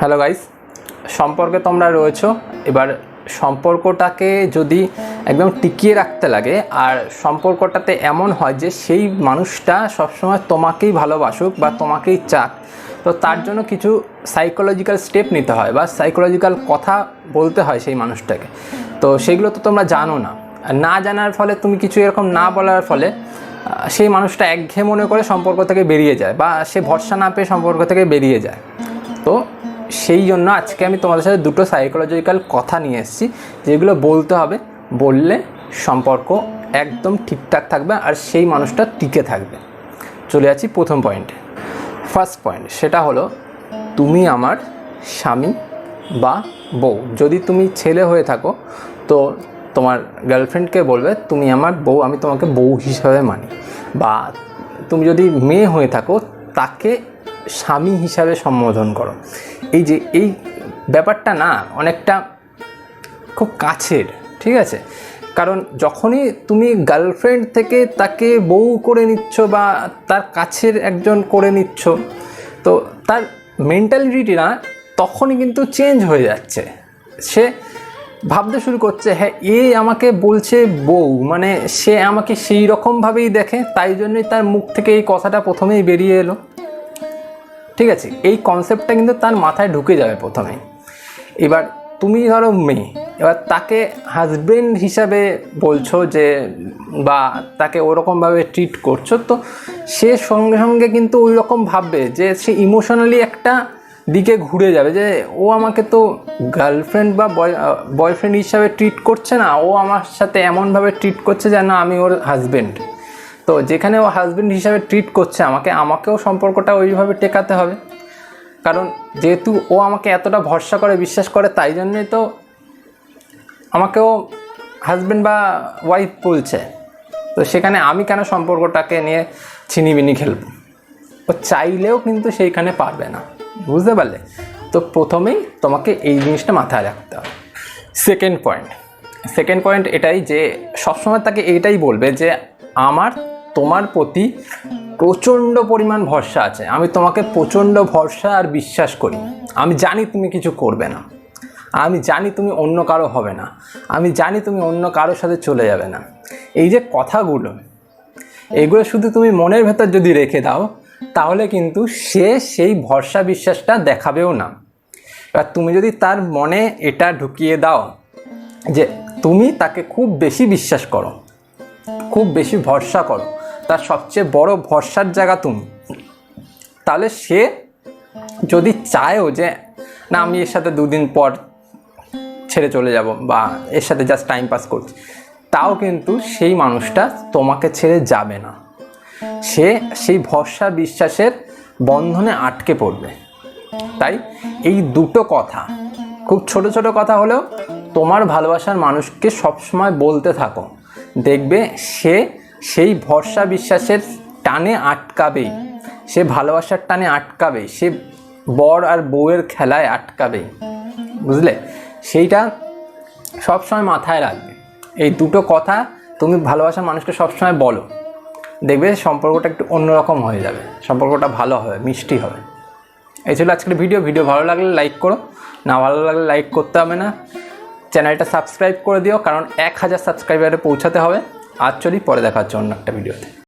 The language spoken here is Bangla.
হ্যালো গাইস সম্পর্কে তোমরা রয়েছো। এবার সম্পর্কটাকে যদি একদম টিকিয়ে রাখতে লাগে, আর সম্পর্কটাতে এমন হয় যে সেই মানুষটা সবসময় তোমাকেই ভালোবাসুক বা তোমাকেই চাক, তো তার জন্য কিছু সাইকোলজিক্যাল স্টেপ নিতে হয় বা সাইকোলজিক্যাল কথা বলতে হয় সেই মানুষটাকে। তো সেগুলো তো তোমরা জানো না। না জানার ফলে, তুমি কিছু এরকম না বলার ফলে সেই মানুষটা একঘেয়ে মনে করে সম্পর্ক থেকে বেরিয়ে যায় বা সে ভরসা না পেয়ে সম্পর্ক থেকে বেরিয়ে যায়। তো সেই জন্য আজকে আমি তোমাদের সাথে দুটো সাইকোলজিক্যাল কথা নিয়ে এসেছি, যেগুলো বলতে হবে, বললে সম্পর্ক একদম ঠিকঠাক থাকবে আর সেই মানুষটা টিকে থাকবে। চলে যাচ্ছি প্রথম পয়েন্টে ফার্স্ট পয়েন্ট সেটা হলো তুমি আমার স্বামী বা বউ। যদি তুমি ছেলে হয়ে থাকো, তো তোমার গার্লফ্রেন্ডকে বলবে, তুমি আমার বউ, আমি তোমাকে বউ হিসাবে মানি। বা তুমি যদি মেয়ে হয়ে থাকো, তাকে স্বামী হিসাবে সম্বোধন করো। এই যে এই ব্যাপারটা না অনেকটা খুব কাছের, ঠিক আছে? কারণ যখনই তুমি গার্লফ্রেন্ড থেকে তাকে বউ করে নিচ্ছ বা তার কাছের একজন করে নিচ্ছ, তো তার মেন্টালিটি না তখনই কিন্তু চেঞ্জ হয়ে যাচ্ছে। সে ভাবতে শুরু করছে হ্যাঁ এ আমাকে বলছে বউ মানে সে আমাকে সেই রকমভাবেই দেখে, তাই জন্যই তার মুখ থেকে এই কথাটা প্রথমেই বেরিয়ে এলো। ঠিক আছে, এই কনসেপ্টটা কিন্তু তার মাথায় ঢুকে যাবে প্রথমেই এবার তুমি ধরো মেয়ে, এবার তাকে হাজবেন্ড হিসাবে বলছো যে, বা তাকে ওরকমভাবে ট্রিট করছ, তো সে সঙ্গে সঙ্গে কিন্তু ওই রকম ভাববে যে, সে ইমোশনালি একটা দিকে ঘুরে যাবে যে, ও আমাকে তো গার্লফ্রেন্ড বা বয় বয়ফ্রেন্ড হিসাবে ট্রিট করছে না, ও আমার সাথে এমনভাবে ট্রিট করছে যেন আমি ওর হাজবেন্ড তো যেখানে ও হাজব্যান্ড হিসাবে ট্রিট করছে, আমাকে, আমাকেও সম্পর্কটা ওইভাবে টেকাতে হবে। কারণ যেহেতু ও আমাকে এতটা ভরসা করে, বিশ্বাস করে, তাই জন্যই তো আমাকেও হাজবেন্ড বা ওয়াইফ বলছে। তো সেখানে আমি কেন সম্পর্কটাকে নিয়ে ছিনিবিনি খেলব? ও চাইলেও কিন্তু সেইখানে পারবে না। বুঝতে পারলে? তো প্রথমেই তোমাকে এই জিনিসটা মাথায় রাখতে হবে। সেকেন্ড পয়েন্ট সেকেন্ড পয়েন্ট এটাই যে সবসময় তাকে এইটাই বলবে যে, আমার তোমার প্রতি প্রচণ্ড পরিমাণ ভরসা আছে। আমি তোমাকে প্রচণ্ড ভরসা আর বিশ্বাস করি। আমি জানি তুমি কিছু করবে না। আমি জানি তুমি অন্য কারও হবে না। আমি জানি তুমি অন্য কারোর সাথে চলে যাবে না। এই যে কথাগুলো, এগুলো শুধু তুমি মনের ভেতর যদি রেখে দাও, তাহলে কিন্তু সে সেই ভরসা বিশ্বাসটা দেখাবেও না। এবার তুমি যদি তার মনে এটা ঢুকিয়ে দাও যে তুমি তাকে খুব বেশি বিশ্বাস করো, খুব বেশি ভরসা করো তার সবচেয়ে বড় ভরসার জায়গা তুমি। তাহলে সে যদি চায়ও যে, না, আমি এর সাথে দুদিন পর ছেড়ে চলে যাব বা এর সাথে জাস্ট টাইম পাস করছি। তাও কিন্তু সেই মানুষটা তোমাকে ছেড়ে যাবে না। সে সেই ভরসা বিশ্বাসের বন্ধনে আটকে পড়বে। তাই এই দুটো কথা, খুব ছোট ছোট কথা হলেও তোমার ভালোবাসার মানুষকে সবসময় বলতে থাকো। দেখবে সে সেই ভরসা বিশ্বাসের টানে আটকাবেই সে ভালোবাসার টানে আটকাবে, সে বর আর বউয়ের খেলায় আটকাবেই বুঝলে? সেইটা সবসময় মাথায় রাখবে। এই দুটো কথা তুমি ভালোবাসার মানুষকে সবসময় বলো। দেখবে সম্পর্কটা একটু অন্যরকম হয়ে যাবে, সম্পর্কটা ভালো হবে, মিষ্টি হবে। এই ছিল আজকের ভিডিও। ভিডিও ভালো লাগলে লাইক করো, না ভালো লাগলে লাইক করতে হবে না। চ্যানেলটা সাবস্ক্রাইব করে দিও, কারণ এক হাজার সাবস্ক্রাইবারে পৌঁছাতে হবে। আর চলি পরে দেখা হচ্ছে অন্য একটা ভিডিওতে।